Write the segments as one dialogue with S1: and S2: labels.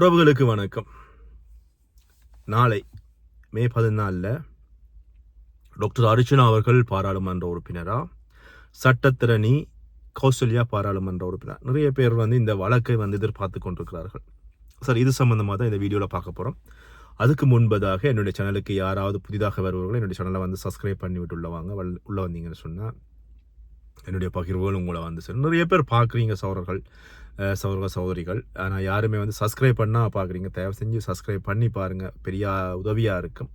S1: உறவுகளுக்கு வணக்கம். நாளை மே பதினாலில் டாக்டர் அர்ச்சனா அவர்கள் பாராளுமன்ற உறுப்பினரா? சட்டத்திரணி கௌசல்யா பாராளுமன்ற உறுப்பினர். நிறைய பேர் வந்து இந்த வழக்கை வந்து எதிர்பார்த்து கொண்டிருக்கிறார்கள். சார் இது சம்பந்தமாக தான் இந்த வீடியோவில் பார்க்க போகிறோம் அதுக்கு முன்பதாக என்னுடைய சேனலுக்கு யாராவது புதிதாக வருபவர்கள் என்னுடைய சேனலை வந்து சப்ஸ்கிரைப் பண்ணி விட்டு உள்ள வாங்க. வல்- வந்தீங்கன்னு சொன்னால் என்னுடைய பகிர்வுகள் உங்களை வந்து சார் நிறைய பேர் பார்க்குறீங்க சௌரர்கள் சகோதர சகோதரிகள். ஆனால் யாருமே வந்து சப்ஸ்கிரைப் பண்ணால் பார்க்குறீங்க தயவு செஞ்சு சப்ஸ்கிரைப் பண்ணி பாருங்கள் பெரிய உதவியாக இருக்கும்.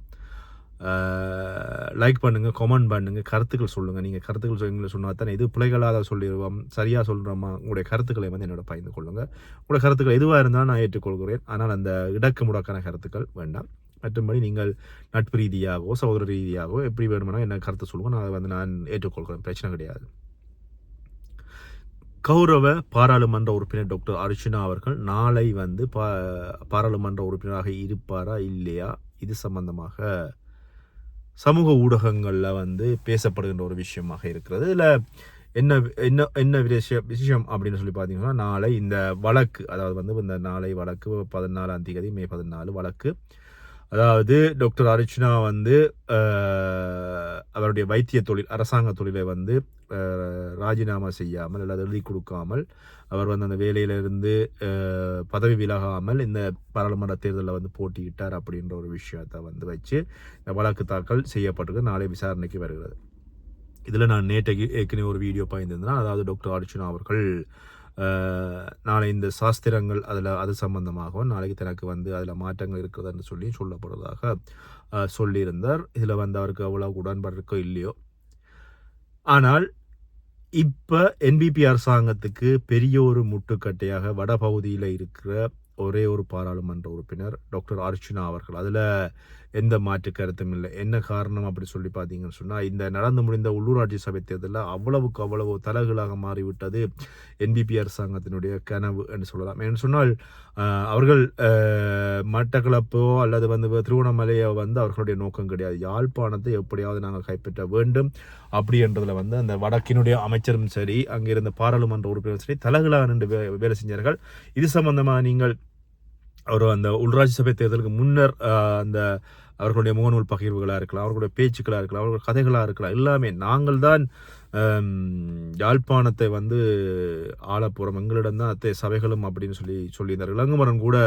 S1: லைக் பண்ணுங்கள் கமெண்ட் பண்ணுங்கள் கருத்துக்கள் சொல்லுங்கள் நீங்கள் கருத்துக்கள் சொல்லுங்க சொன்னால் தானே இது பிழைகளாக சொல்லிடுவோம். சரியாக சொல்கிறோமா உங்களுடைய கருத்துக்களை வந்து என்னோட பகிர்ந்து கொள்ளுங்கள் உங்களுடைய கருத்துக்கள் எதுவாக இருந்தால் நான் ஏற்றுக்கொள்கிறேன். ஆனால் அந்த இடக்கு முடக்கான கருத்துக்கள் வேண்டாம். மற்றும்படி நீங்கள் நட்பு ரீதியாகவோ சகோதர ரீதியாகவோ எப்படி வேணுமானா என்ன கருத்து சொல்லுங்கள் நான் அதை வந்து நான் ஏற்றுக்கொள்கிறேன். பிரச்சனை கிடையாது. கௌரவ பாராளுமன்ற உறுப்பினர் டாக்டர் அர்ச்சனா அவர்கள் நாளை வந்து பா பாராளுமன்ற உறுப்பினராக இருப்பாரா இல்லையா? இது சம்பந்தமாக சமூக ஊடகங்களில் வந்து பேசப்படுகின்ற ஒரு விஷயமாக இருக்கிறது. இதில் என்ன என்ன என்ன விஷயம் விஷயம் அப்படின்னு சொல்லி பார்த்தீங்கன்னா நாளை இந்த வழக்கு அதாவது வந்து இந்த நாளை வழக்கு பதினாலாம் தேதி மே பதினாலு வழக்கு அதாவது டாக்டர் அர்ச்சனா வந்து அவருடைய வைத்திய தொழில் அரசாங்க தொழிலை வந்து ராஜினாமா செய்யாமல் அல்லது எழுதி கொடுக்காமல் அவர் வந்து அந்த வேலையிலிருந்து பதவி விலகாமல் இந்த பாராளுமன்ற தேர்தலில் வந்து போட்டியிட்டார் அப்படின்ற ஒரு விஷயத்தை வந்து வச்சு இந்த வழக்கு தாக்கல் செய்யப்பட்டிருக்கு. நாளை விசாரணைக்கு வருகிறது. இதில் நான் நேற்றைக்கு ஏற்கனவே ஒரு வீடியோ பாய்ந்திருந்தேன். அதாவது டாக்டர் அர்ச்சனா அவர்கள் நாளை இந்த சாஸ்திரங்கள் அதில் அது சம்பந்தமாகவும் நாளைக்கு தனக்கு வந்து அதில் மாற்றங்கள் இருக்குதுன்னு சொல்லி சொல்லப்படுவதாக சொல்லியிருந்தார். இதில் வந்து அவருக்கு அவ்வளோ உடன்பாடு இருக்கோ இல்லையோ. ஆனால் இப்போ என்பிபி அரசாங்கத்துக்கு பெரிய ஒரு முட்டுக்கட்டையாக வடபகுதியில் இருக்கிற ஒரே ஒரு பாராளுமன்ற உறுப்பினர் டாக்டர் அர்ச்சுனா அவர்கள். அதில் எந்த மாற்று கருத்தும் இல்லை. என்ன காரணம் அப்படி சொல்லி பார்த்தீங்கன்னு சொன்னால் இந்த நடந்து முடிந்த உள்ளூராட்சி சபை தேர்தலில் அவ்வளவுக்கு அவ்வளவு தலைகளாக மாறிவிட்டது என்பிபி அரசாங்கத்தினுடைய கனவு என்று சொல்லலாம். ஏன்னு சொன்னால் அவர்கள் மட்டக்களப்போ அல்லது வந்து திருவண்ணாமலையோ வந்து அவர்களுடைய நோக்கம் கிடையாது. யாழ்ப்பாணத்தை எப்படியாவது நாங்கள் கைப்பற்ற வேண்டும். அப்படி என்றதில் வந்து அந்த வடக்கினுடைய அமைச்சரும் சரி அங்கே இருந்த பாராளுமன்ற உறுப்பினரும் சரி தலைகளாக நின்று வே வேலை செஞ்சார்கள். இது சம்பந்தமாக நீங்கள் ஒரு அந்த உள்ராட்சி சபை தேர்தலுக்கு முன்னர் அந்த அவர்களுடைய முகநூல் பகிர்வுகளாக இருக்கலாம் அவர்களுடைய பேச்சுக்களாக இருக்கலாம் அவர்களுடைய கதைகளாக இருக்கலாம் எல்லாமே நாங்கள் தான் யாழ்ப்பாணத்தை வந்து ஆளப்போகிறோம் எங்களிடம் தான் அத்தை சபைகளும் அப்படின்னு சொல்லி சொல்லியிருந்தார் இளங்குமரன் கூட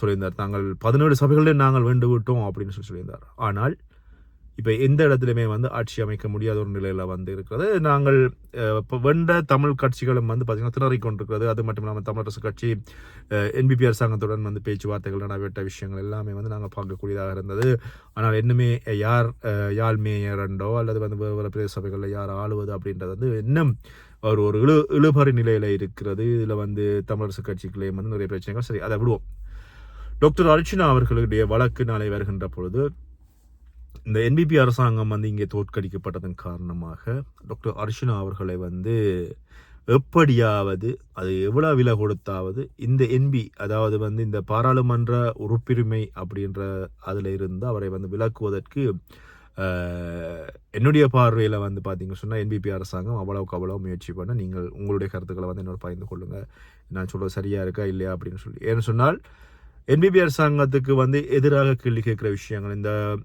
S1: சொல்லியிருந்தார். தாங்கள் பதினேழு சபைகளிலே நாங்கள் வேண்டு விட்டோம் அப்படின்னு சொல்லி சொல்லியிருந்தார். ஆனால் இப்போ எந்த இடத்துலையுமே வந்து ஆட்சி அமைக்க முடியாத ஒரு நிலையில் வந்து இருக்கிறது. நாங்கள் இப்போ வெண்ட தமிழ் கட்சிகளும் வந்து பார்த்திங்கன்னா திணறிக் கொண்டிருக்கிறது. அது மட்டும் இல்லாமல் தமிழரசு கட்சி என்பிபி அரசாங்கத்துடன் வந்து பேச்சுவார்த்தைகள் நடைபெற்ற விஷயங்கள் எல்லாமே வந்து நாங்கள் பார்க்கக்கூடியதாக இருந்தது. ஆனால் இன்னுமே யார் யாழ் மேயரண்டோ அல்லது வந்து வேறு வேறு பிரதேச சபைகளில் யார் ஆளுவது அப்படின்றது வந்து இன்னும் ஒரு ஒரு இழு இழுபறி நிலையில் இருக்கிறது. இதில் வந்து தமிழரசு கட்சிக்குள்ளேயும் வந்து நிறைய பிரச்சனைகள். சரி அதை விடுவோம். டாக்டர் அர்ச்சனா அவர்களுடைய வழக்கு நாளை வருகின்ற பொழுது இந்த என்பிபி அரசாங்கம் வந்து இங்கே தோற்கடிக்கப்பட்டதன் காரணமாக டாக்டர் அர்ஷினா அவர்களை வந்து எப்படியாவது அது எவ்வளோ விலை கொடுத்தாவது இந்த என்பி அதாவது வந்து இந்த பாராளுமன்ற உறுப்புரிமை அப்படின்ற அதில் இருந்து அவரை வந்து விலக்குவதற்கு என்னுடைய பார்வையில் வந்து பார்த்தீங்க சொன்னால் என்பிபி அரசாங்கம் அவ்வளோக்கு அவ்வளோ முயற்சி பண்ண நீங்கள் உங்களுடைய கருத்துக்களை வந்து என்னோட பகிர்ந்து கொள்ளுங்கள். நான் சொல்கிறது சரியாக இருக்கா இல்லையா அப்படின்னு சொல்லி. ஏன்னு சொன்னால் என்பிபி அரசாங்கத்துக்கு வந்து எதிராக கேள்வி கேட்குற விஷயங்கள் இந்த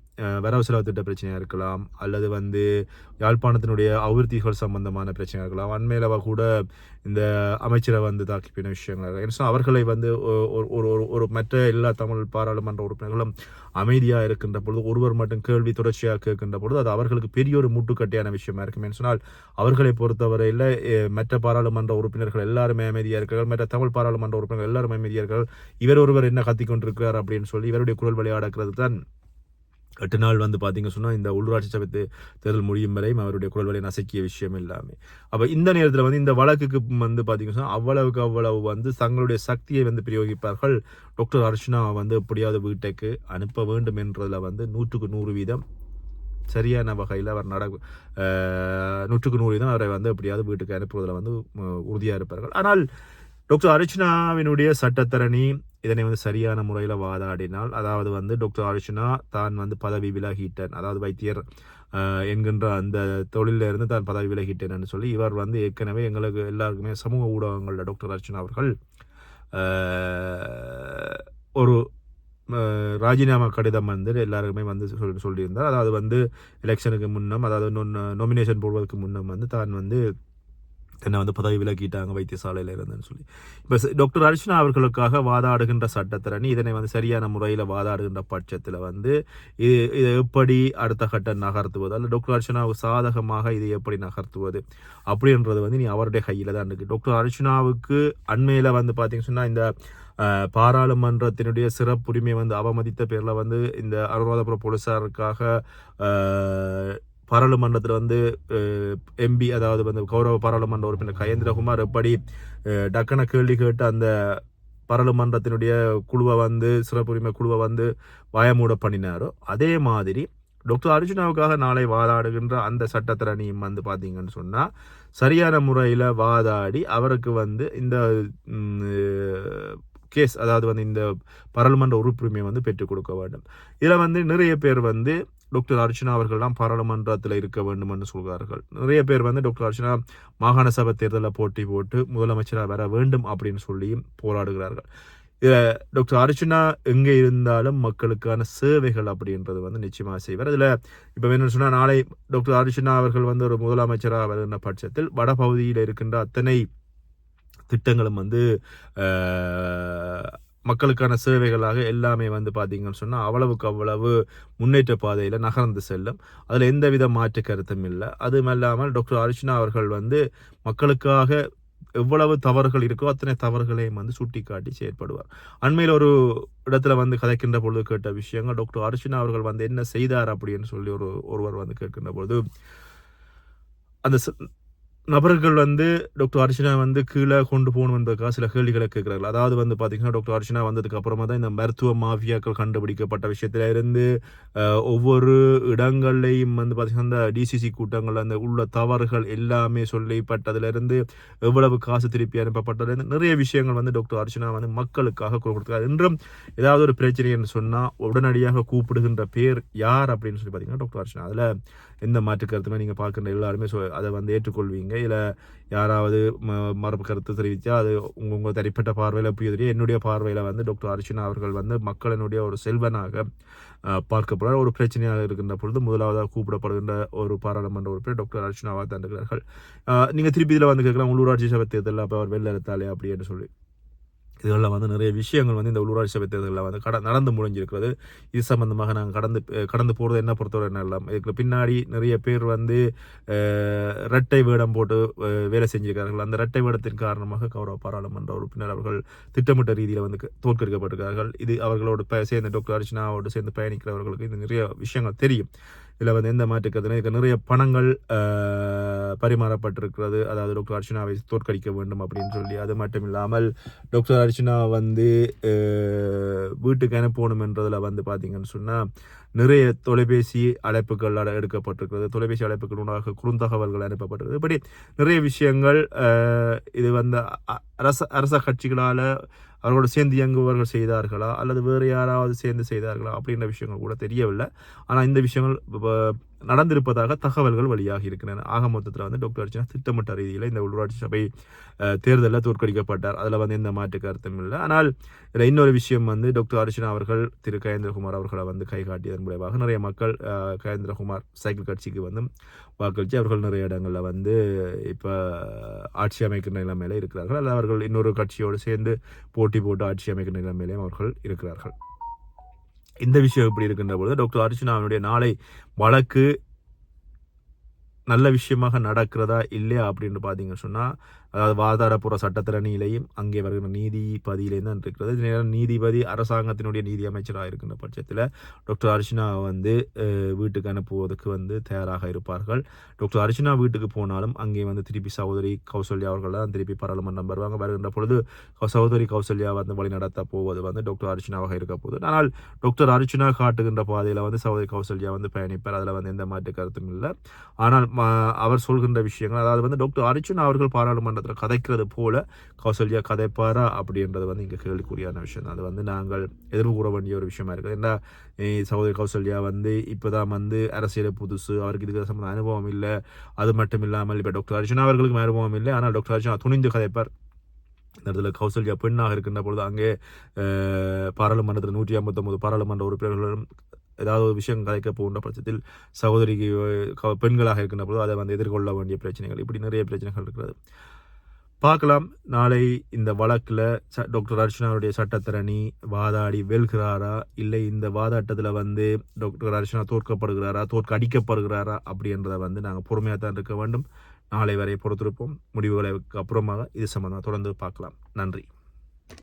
S1: வரவு செலவு திட்ட பிரச்சனையாக இருக்கலாம் அல்லது வந்து யாழ்ப்பாணத்தினுடைய அபிவிருத்திகள் சம்பந்தமான பிரச்சனையாக இருக்கலாம் அண்மையில் கூட இந்த அமைச்சரை வந்து தாக்கிப்பின விஷயங்கள் இருக்கலாம். ஏன்னு அவர்களை வந்து ஒரு ஒரு ஒரு- ஒரு மற்ற எல்லா தமிழ் பாராளுமன்ற உறுப்பினர்களும் அமைதியாக இருக்கின்ற பொழுது ஒருவர் மட்டும் கேள்வி தொடர்ச்சியாக கேட்கின்ற பொழுது அது அவர்களுக்கு பெரிய ஒரு முட்டுக்கட்டையான விஷயமா இருக்கும் சொன்னால் அவர்களை பொறுத்தவரையில் மற்ற பாராளுமன்ற உறுப்பினர்கள் எல்லாருமே அமைதியாக இருக்கிறார்கள் மற்ற தமிழ் பாராளுமன்ற உறுப்பினர்கள் எல்லாரும் அமைதியாக இருக்கிறார்கள் இவர் ஒருவர் என்ன கத்திக் கொண்டிருக்கிறார் அப்படின்னு சொல்லி இவருடைய குரல் விளையாடக்கிறது தான் எட்டு நாள் வந்து பார்த்தீங்க சொன்னால் இந்த உள்ளூராட்சி சபை தேர்தல் முடியும் வரையும் அவருடைய குரல் வலை நசுக்கிய விஷயம் எல்லாமே. அப்போ இந்த நேரத்தில் வந்து இந்த வழக்குக்கு வந்து பார்த்தீங்க சொன்னால் அவ்வளவுக்கு அவ்வளவு வந்து தங்களுடைய சக்தியை வந்து பிரயோகிப்பார்கள். டாக்டர் அர்ச்சனா வந்து எப்படியாவது வீட்டுக்கு அனுப்ப வேண்டும் என்றதில் வந்து நூற்றுக்கு நூறு வீதம் சரியான வகையில் அவர் நட நூற்றுக்கு நூறு வீதம் அவரை வந்து எப்படியாவது வீட்டுக்கு அனுப்புவதில் வந்து உறுதியாக இருப்பார்கள். ஆனால் டாக்டர் அர்ச்சனாவினுடைய சட்டத்தரணி இதனை வந்து சரியான முறையில் வாதாடினால் அதாவது வந்து டாக்டர் அர்ச்சனா தான் வந்து பதவி விலகிட்டேன். அதாவது வைத்தியர் என்கின்ற அந்த தொழிலில் இருந்து தான் பதவி விலகிட்டேன்னு சொல்லி இவர் வந்து ஏற்கனவே எங்களுக்கு எல்லாருக்குமே சமூக ஊடகங்களில் டாக்டர் அர்ச்சனா அவர்கள் ஒரு ராஜினாமா கடிதம் வந்து எல்லாருக்குமே வந்து சொல்லி சொல்லியிருந்தார். அதாவது வந்து எலெக்ஷனுக்கு முன்னம் அதாவது நொமினேஷன் போடுவதற்கு முன்னம் வந்து தான் வந்து என்னை வந்து பதவி விலக்கிட்டாங்க வைத்தியசாலையில் இருந்தேன்னு சொல்லி. இப்போ டாக்டர் அர்ச்சனா அவர்களுக்காக வாதாடுகின்ற சட்டத்திறனி இதனை வந்து சரியான முறையில் வாதாடுகின்ற பட்சத்தில் வந்து இது இதை எப்படி அடுத்த கட்டம் நகர்த்துவது? அல்ல டாக்டர் அர்ச்சனாவுக்கு சாதகமாக இதை எப்படி நகர்த்துவது? அப்படின்றது வந்து நீ அவருடைய கையில் தான் இருக்குது டாக்டர் அர்ச்சனாவுக்கு அண்மையில் வந்து பார்த்தீங்கன்னு சொன்னால் இந்த பாராளுமன்றத்தினுடைய சிறப்புரிமை வந்து அவமதித்த பேரில் வந்து இந்த அனுராதபுரம் போலீஸாருக்காக பாராளுமன்றத்தில் வந்து எம்பி அதாவது வந்து கௌரவ பாராளுமன்ற உறுப்பினர் கயேந்திரகுமார் எப்படி டக்குன கேள்வி கேட்டு அந்த பாராளுமன்றத்தினுடைய குழுவை வந்து சிறப்புரிமை குழுவை வந்து வாயமூட பண்ணினாரோ அதே மாதிரி டாக்டர் அர்ஜுனாவுக்காக நாளை வாதாடுகின்ற அந்த சட்டத்திறனியும் வந்து பார்த்தீங்கன்னு சொன்னால் சரியான முறையில் வாதாடி அவருக்கு வந்து இந்த கேஸ் அதாவது வந்து இந்த பாராளுமன்ற உறுப்புரிமையை வந்து பெற்றுக் கொடுக்க வேண்டும். இதில் வந்து நிறைய பேர் வந்து டாக்டர் அர்ச்சனா அவர்கள்லாம் பாராளுமன்றத்தில் இருக்க வேண்டும் என்று சொல்கிறார்கள். நிறைய பேர் வந்து டாக்டர் அர்ச்சனா மாகாண சபை தேர்தலில் போட்டி போட்டு முதலமைச்சராக வர வேண்டும் அப்படின்னு சொல்லியும் போராடுகிறார்கள். இதில் டாக்டர் அர்ச்சனா எங்கே இருந்தாலும் மக்களுக்கான சேவைகள் அப்படின்றது வந்து நிச்சயமாக செய்வார். அதில் இப்போ வேணும்னு சொன்னால் நாளை டாக்டர் அர்ச்சனா அவர்கள் வந்து ஒரு முதலமைச்சராக வருகின்ற பட்சத்தில் வடபகுதியில் இருக்கின்ற அத்தனை திட்டங்களும் வந்து மக்களுக்கான சேவைகளாக எல்லாமே வந்து பார்த்தீங்கன்னு சொன்னால் அவ்வளவுக்கு அவ்வளவு முன்னேற்ற பாதையில் நகர்ந்து செல்லும். அதில் எந்தவித மாற்று கருத்தும் இல்லை. அதுவும் இல்லாமல் டாக்டர் அர்ச்சனா அவர்கள் வந்து மக்களுக்காக எவ்வளவு தவறுகள் இருக்கோ அத்தனை தவறுகளையும் வந்து சுட்டிக்காட்டி செயற்படுவார். அண்மையில் ஒரு இடத்துல வந்து கதைக்கின்ற பொழுது கேட்ட விஷயங்கள் டாக்டர் அர்ச்சனா அவர்கள் வந்து என்ன செய்தார் அப்படின்னு சொல்லி ஒரு ஒருவர் வந்து கேட்கின்ற பொழுது அந்த ச- நபர்கள் வந்து டாக்டர் அர்ச்சனா வந்து கீழே கொண்டு போகணும் என்பதற்காக சில கேள்விகளை கேட்குறார்கள். அதாவது வந்து பார்த்தீங்கன்னா டாக்டர் அர்ச்சனா வந்ததுக்கு அப்புறமா தான் இந்த மருத்துவ மாஃபியாக்கள் கண்டுபிடிக்கப்பட்ட விஷயத்துல இருந்து ஒவ்வொரு இடங்கள்லையும் வந்து பார்த்தீங்கன்னா இந்த டிசிசி கூட்டங்கள் அந்த உள்ள தவறுகள் எல்லாமே சொல்லப்பட்டதுலேருந்து எவ்வளவு காசு திருப்பி அனுப்பப்பட்டதுலேருந்து நிறைய விஷயங்கள் வந்து டாக்டர் அர்ச்சனா வந்து மக்களுக்காக கொடுத்துருக்காரு என்றும் இன்றும் ஏதாவது ஒரு பிரச்சனை என்று சொன்னால் உடனடியாக கூப்பிடுகின்ற பேர் யார் அப்படின்னு சொல்லி பார்த்தீங்கன்னா டாக்டர் அர்ச்சனா. அதில் எந்த மாற்று கருத்துமே நீங்கள் பார்க்குற எல்லாருமே சொ அதை வந்து ஏற்றுக்கொள்வீங்க. இல்லை யாராவது ம மரபு கருத்து தெரிவித்தா அது உங்கள் உங்கள் தனிப்பட்ட பார்வையில் எப்படி தெரியும். என்னுடைய பார்வையில் வந்து டாக்டர் அர்ச்சனா அவர்கள் வந்து மக்களினுடைய ஒரு செல்வனாக பார்க்கப்படுற ஒரு பிரச்சனையாக இருக்கின்ற பொழுது முதலாவதாக கூப்பிடப்படுகின்ற ஒரு பாராளுமன்ற உறுப்பினர் டாக்டர் அர்ச்சனாவாக தந்துக்கிறார்கள் நீங்கள் திருப்பி இதில் வந்து கேட்கலாம். உள்ளூராட்சி சபை தேர்தலில் அப்போ அவர் வெளில எடுத்தாலே அப்படின்னு சொல்லி. இதெல்லாம் வந்து நிறைய விஷயங்கள் வந்து இந்த உள்ளூராட்சி சபை தேர்தலில் வந்து கட நடந்து முடிஞ்சிருக்கிறது. இது சம்மந்தமாக நாங்கள் கடந்து கடந்து போகிறது என்ன பொறுத்தவரை என்ன எல்லாம் இதுக்கு பின்னாடி நிறைய பேர் வந்து இரட்டை வேடம் போட்டு வேலை செஞ்சிருக்கார்கள் அந்த இரட்டை வேடத்தின் காரணமாக கௌரவ பாராளுமன்ற உறுப்பினர் அவர்கள் திட்டமிட்ட ரீதியில் வந்து க- தோற்கடிக்கப்பட்டிருக்கிறார்கள். இது அவர்களோடு சேர்ந்து டாக்டர் அர்ச்சனாவோடு சேர்ந்து பயணிக்கிறவர்களுக்கு இது நிறைய விஷயங்கள் தெரியும். இதில் வந்து எந்த மாற்று கருத்துனா இதுக்கு நிறைய பணங்கள் பரிமாறப்பட்டிருக்கிறது. அதாவது டாக்டர் அர்ச்சனாவை தோற்கடிக்க வேண்டும் அப்படின்னு சொல்லி. அது மட்டும் இல்லாமல் டாக்டர் அர்ச்சனா வந்து வீட்டுக்கு அனுப்பணும் என்றதில் வந்து பார்த்தீங்கன்னு சொன்னால் நிறைய தொலைபேசி அழைப்புகள் அட- எடுக்கப்பட்டிருக்கிறது. தொலைபேசி அழைப்புகள் உண்டாக குறுந்தகவல்கள் அனுப்பப்பட்டிருக்கிறது. இப்படி நிறைய விஷயங்கள் இது வந்து அ- அரச அரச கட்சிகளால் அவர்களோடு சேர்ந்து இயங்குபவர்கள் செய்தார்களா? அல்லது வேறு யாராவது சேர்ந்து செய்தார்களா? அப்படின்ற விஷயங்கள் கூட தெரியவில்லை. ஆனால் இந்த விஷயங்கள் நடந்திருப்பதாக தகவல்கள் வெளியாகி இருக்கின்றன. ஆக மொத்தத்தில் வந்து டாக்டர் அர்ச்சனா திட்டமிட்ட ரீதியில் இந்த உள்ளூராட்சி சபை தேர்தலில் தோற்கடிக்கப்பட்டார். அதில் வந்து எந்த மாற்று கருத்தும் இல்லை. ஆனால் இதில் இன்னொரு விஷயம் வந்து டாக்டர் அர்ச்சனா அவர்கள் திரு கயேந்திரகுமார் அவர்களை வந்து கை காட்டியதன் மூலமாக நிறைய மக்கள் கயேந்திரகுமார் சைக்கிள் கட்சிக்கு வந்து வாக்களித்து அவர்கள் நிறைய இடங்களில் வந்து இப்போ ஆட்சி அமைக்கிற நிலைமையில இருக்கிறார்கள். அல்லது அவர்கள் இன்னொரு கட்சியோடு சேர்ந்து போட்டி போட்டு ஆட்சி அமைக்கிற நிலைமையிலையும் அவர்கள் இருக்கிறார்கள். இந்த விஷயம் எப்படி இருக்கின்ற பொழுது டாக்டர் அர்ச்சனாவினுடைய நாளை வழக்கு நல்ல விஷயமாக நடக்கிறதா இல்லையா அப்படின்னு பார்த்தீங்கன்னு சொன்னால் அதாவது வாதாடப்புற சட்டத்திறனிலையும் அங்கே வருகிற நீதிபதியிலையும் தான் இருக்கிறது. நீதிபதி அரசாங்கத்தினுடைய நீதி அமைச்சராக இருக்கின்ற பட்சத்தில் டாக்டர் அர்ச்சனா வந்து வீட்டுக்கு அனுப்புவதற்கு வந்து தயாராக இருப்பார்கள். டாக்டர் அர்ச்சனா வீட்டுக்கு போனாலும் அங்கே வந்து திருப்பி சகோதரி கௌசல்யா அவர்கள் தான் திருப்பி பாராளுமன்றம் வருவாங்க. வருகின்ற பொழுது சகோதரி கௌசல்யா வந்து வழி நடத்த போவது வந்து டாக்டர் அர்ச்சனாவாக இருக்க போகுது. ஆனால் டாக்டர் அர்ச்சனா காட்டுகின்ற பாதையில் வந்து சகோதரி கௌசல்யா வந்து பயணிப்பார். அதில் வந்து எந்த மாற்று கருத்தும் இல்லை. ஆனால் அவர் சொல்கின்ற விஷயங்கள். அதாவது வந்து டாக்டர் அர்ச்சனா அவர்கள் பாராளுமன்றத்தில் கதைக்கிறது போல கௌசல்யா கதைப்பாரா? அப்படின்றது வந்து இங்கே கேள்விக்குறியான விஷயம் தான். அது வந்து நாங்கள் எதிர்வு கூற வேண்டிய ஒரு விஷயமா இருக்குது. ஏன்னா சகோதரி கௌசல்யா வந்து இப்போ தான் வந்து அரசியல் புதுசு. அவருக்கு இதுக்கு சம்பந்த அனுபவம் இல்லை. அது மட்டும் இல்லாமல் இப்போ டாக்டர் அர்ச்சனா அவர்களுக்கும் அனுபவம் இல்லை. ஆனால் டாக்டர் அர்ச்சனா துணிந்து கதைப்பார். இந்த இடத்துல கௌசல்யா பெண்ணாக இருக்கின்ற பொழுது அங்கே பாராளுமன்றத்தில் நூற்றி ஐம்பத்தொம்பது பாராளுமன்ற உறுப்பினர்களும் ஏதாவது ஒரு விஷயம் கலைக்க போகின்ற பட்சத்தில் சகோதரிக்கு க- பெண்களாக இருக்கின்ற பொழுது அதை வந்து எதிர்கொள்ள வேண்டிய பிரச்சனைகள். இப்படி நிறைய பிரச்சனைகள் இருக்கிறது. பார்க்கலாம். நாளை இந்த வழக்கில் ச டாக்டர் அர்ச்சனாவுடைய சட்டத்திரணி வாதாடி வெல்கிறாரா? இல்லை இந்த வாதாட்டத்தில் வந்து டாக்டர் அர்ச்சனா தோற்கப்படுகிறாரா? தோற்க அடிக்கப்படுகிறாரா அப்படின்றத வந்து நாங்கள் பொறுமையாக தான் இருக்க வேண்டும். நாளை வரை பொறுத்திருப்போம். முடிவுகளுக்கு அப்புறமாக இது சம்பந்தமாக தொடர்ந்து பார்க்கலாம். நன்றி.